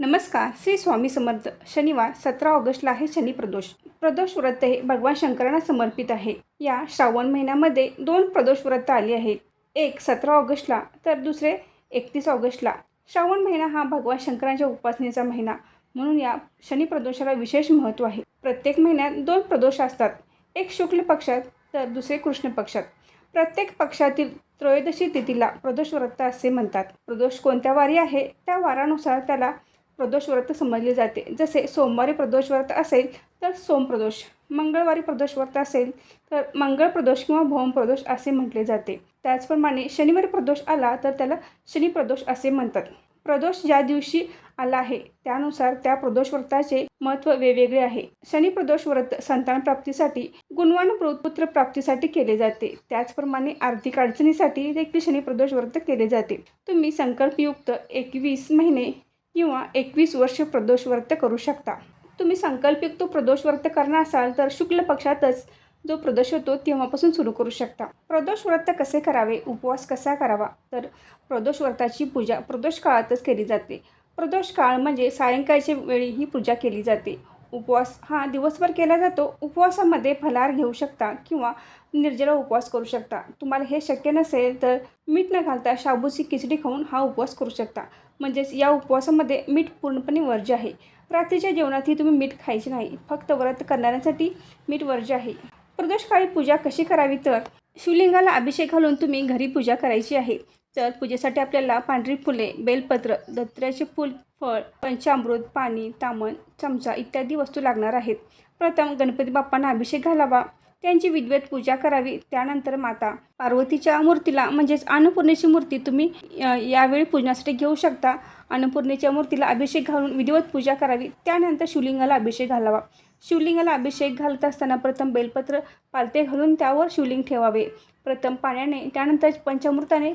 नमस्कार श्री स्वामी समर्थ. शनिवार सतरा ऑगस्टला आहे शनी प्रदोष. प्रदोष व्रत हे भगवान शंकरांना समर्पित आहे. या श्रावण महिन्यामध्ये दोन प्रदोष व्रत आली आहेत. एक सतरा ऑगस्टला तर दुसरे एकतीस ऑगस्टला. श्रावण महिना हा भगवान शंकरांच्या उपासनेचा महिना. म्हणून या शनी प्रदोषाला विशेष महत्त्व आहे. प्रत्येक महिन्यात दोन प्रदोष असतात. एक शुक्ल पक्षात तर दुसरे कृष्ण पक्षात. प्रत्येक पक्षातील त्रयोदशी तिथीला प्रदोष व्रत असे म्हणतात. प्रदोष कोणत्या वारी आहे? त्या वारानुसार त्याला प्रदोष व्रत समजले जाते. जसे सोमवारी प्रदोष व्रत असेल तर सोम प्रदोष मंगळवारी प्रदोष व्रत असेल तर मंगळ प्रदोष किंवा भौम प्रदोष असे म्हटले जाते. त्याचप्रमाणे शनिवारी प्रदोष आला तर त्याला शनी प्रदोष असे म्हणतात. प्रदोष ज्या दिवशी आला आहे त्यानुसार त्या प्रदोष व्रताचे महत्त्व वेगवेगळे आहे. शनी प्रदोष व्रत संतान प्राप्तीसाठी गुणवान पुत्र प्राप्तीसाठी केले जाते. त्याचप्रमाणे आर्थिक अडचणीसाठी देखील शनी प्रदोष व्रत केले जाते. तुम्ही संकल्पयुक्त एकवीस महिने किंवा एकवीस वर्ष प्रदोष व्रत करू शकता. तुम्ही संकल्पिक प्रदोष व्रत करणार असाल तर शुक्ल पक्षातच जो प्रदोष होतो तेव्हापासून सुरू करू शकता. प्रदोष व्रत कसे करावे? उपवास कसा करावा? तर प्रदोष व्रताची पूजा प्रदोष काळातच केली जाते. प्रदोष काळ म्हणजे सायंकाळच्या वेळी ही पूजा केली जाते. उपवास हा दिवसभर केला जातो. उपवासामध्ये फलाहार घेऊ शकता किंवा निर्जला उपवास करू शकता. तुम्हाला हे शक्य नसेल तर मीठ न घालता शाबूची खिचडी खाऊन हा उपवास करू शकता. म्हणजेच या उपवासामध्ये मीठ पूर्णपणे वर्ज्य आहे. रात्रीच्या जेवणातही तुम्ही मीठ खायचे नाही. फक्त व्रत करणाऱ्यांसाठी मीठ वर्ज्य आहे. प्रदोषकाळी पूजा कशी करावी तर? शिवलिंगाला अभिषेक घालून तुम्ही घरी पूजा करायची आहे. तर पूजेसाठी आपल्याला पांढरी फुले बेलपत्र दत्र्याचे फूल फळ पंचामृत पाणी तामण चमचा इत्यादी वस्तू लागणार आहेत. प्रथम गणपती बाप्पांना अभिषेक घालावा. त्यांची विद्वत पूजा करावी. त्यानंतर माता पार्वतीच्या मूर्तीला म्हणजेच अन्नपूर्णेची मूर्ती तुम्ही यावेळी पूजनासाठी घेऊ शकता. अन्नपूर्णेच्या मूर्तीला अभिषेक घालून विधिवत पूजा करावी. त्यानंतर शिवलिंगाला अभिषेक घालावा. शिवलिंगाला अभिषेक घालत असताना प्रथम बेलपत्र पालते घालून त्यावर शिवलिंग ठेवावे. प्रथम पाण्याने त्यानंतर पंचामृताने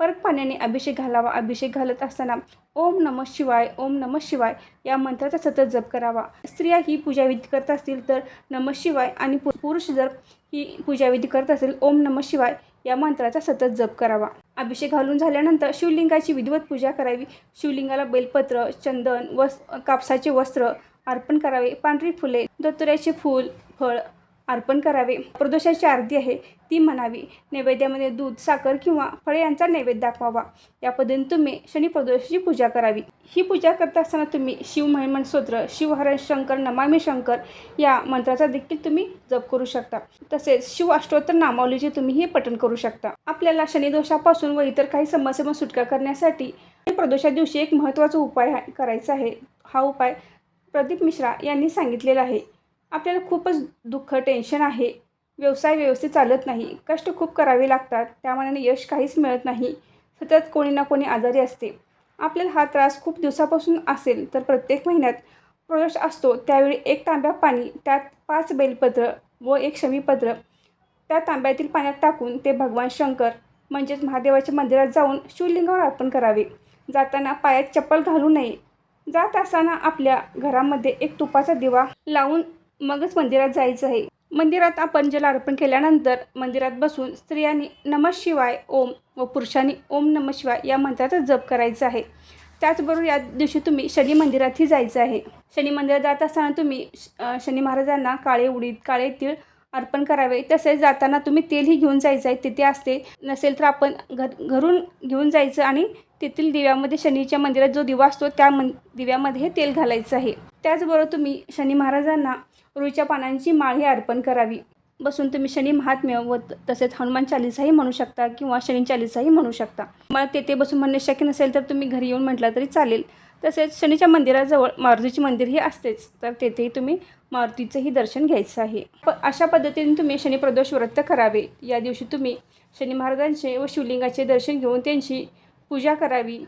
परत पाण्याने अभिषेक घालावा. अभिषेक घालत असताना ओम नम शिवाय ओम नम शिवाय या मंत्राचा सतत जप करावा. स्त्रिया ही पूजाविधी करत असतील तर नम शिवाय आणि पु- पुरुष जर ही पूजाविधी करत असेल ओम नम शिवाय या मंत्राचा सतत जप करावा. अभिषेक घालून झाल्यानंतर शिवलिंगाची विधिवत पूजा करावी. शिवलिंगाला बेलपत्र चंदन वस् कापसाचे वस्त्र अर्पण करावे. पांढरी फुले दत्तुऱ्याचे फूल फळ अर्पण करावे. प्रदोषाची आरती आहे ती म्हणावी. नैवेद्यामध्ये दूध साखर किंवा फळे यांचा नैवेद्य दाखवावा. या पद्धतीने तुम्ही शनी प्रदोषाची पूजा करावी. ही पूजा करत असताना तुम्ही शिव महिमन स्तोत्र शिवहरण शंकर नमामी शंकर या मंत्राचा देखील तुम्ही जप करू शकता. तसेच शिव अष्टोत्तर नामावलीचे तुम्ही हे पठण करू शकता. आपल्याला शनिदोषापासून व इतर काही समस्यांपासून सुटका करण्यासाठी प्रदोषा दिवशी एक महत्त्वाचा उपाय करायचा आहे. हा उपाय प्रदीप मिश्रा यांनी सांगितलेला आहे. आपल्याला खूपच दुःख टेन्शन आहे. व्यवसाय व्यवस्थित चालत नाही. कष्ट खूप करावे लागतात. त्यामानाने यश काहीच मिळत नाही. सतत कोणी ना कोणी आजारी असते. आपल्याला हा त्रास खूप दिवसापासून असेल तर प्रत्येक महिन्यात प्रवेश असतो. त्यावेळी एक तांब्या पाणी त्यात पाच बेलपत्र व एक शमीपत्र. त्या तांब्यातील पाण्यात टाकून ते भगवान शंकर म्हणजेच महादेवाच्या मंदिरात जाऊन शिवलिंगावर अर्पण करावे. जाताना पायात चप्पल घालू नये. जात असताना आपल्या घरामध्ये एक तुपाचा दिवा लावून मगच मंदिरात जायचं आहे. मंदिरात आपण जल अर्पण केल्यानंतर मंदिरात बसून स्त्रियांनी नमः शिवाय ओम व पुरुषांनी ओम नमः शिवाय या मंत्राचा जप करायचा आहे. त्याचबरोबर या दिवशी तुम्ही शनी मंदिरातही जायचं आहे. शनी मंदिरात जात असताना तुम्ही शनी महाराजांना काळे उडीद काळे तीळ अर्पण करावे. तसेच जाताना तुम्ही तेलही घेऊन जायचं आहे. तिथे असते नसेल तर आपण घर घरून घेऊन जायचं आणि तेथील दिव्यामध्ये शनीच्या मंदिरात जो दिवा असतो त्या मन दिव्यामध्ये तेल घालायचं आहे. त्याचबरोबर तुम्ही शनी महाराजांना रुईच्या पानांची माळही अर्पण करावी. बसून तुम्ही शनी महात्म्य व तसेच हनुमान चालिसाही म्हणू शकता किंवा शनी चालिसाही म्हणू शकता. मला तेथे बसून म्हणणे शक्य नसेल तर तुम्ही घरी येऊन म्हटलं तरी चालेल. तसेच शनीच्या मंदिराजवळ मारुतीचे मंदिरही असतेच तर तेथेही तुम्ही मारुतीचंही दर्शन घ्यायचं आहे. प अशा पद्धतीने तुम्ही शनिप्रदोष व्रत करावे. या दिवशी तुम्ही शनी महाराजांचे व शिवलिंगाचे दर्शन घेऊन त्यांची पूजा करावी.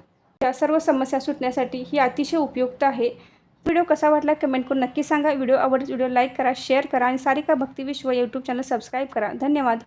त्या सर्व समस्या सुटण्यासाठी ही अतिशय उपयुक्त आहे. व्हिडिओ कसा वाटला कमेंट करून नक्की सांगा. व्हिडिओ आवडत व्हिडिओ लाईक करा शेअर करा आणि सारिका भक्ती विश्व यूट्यूब चॅनल सबस्क्राईब करा. धन्यवाद.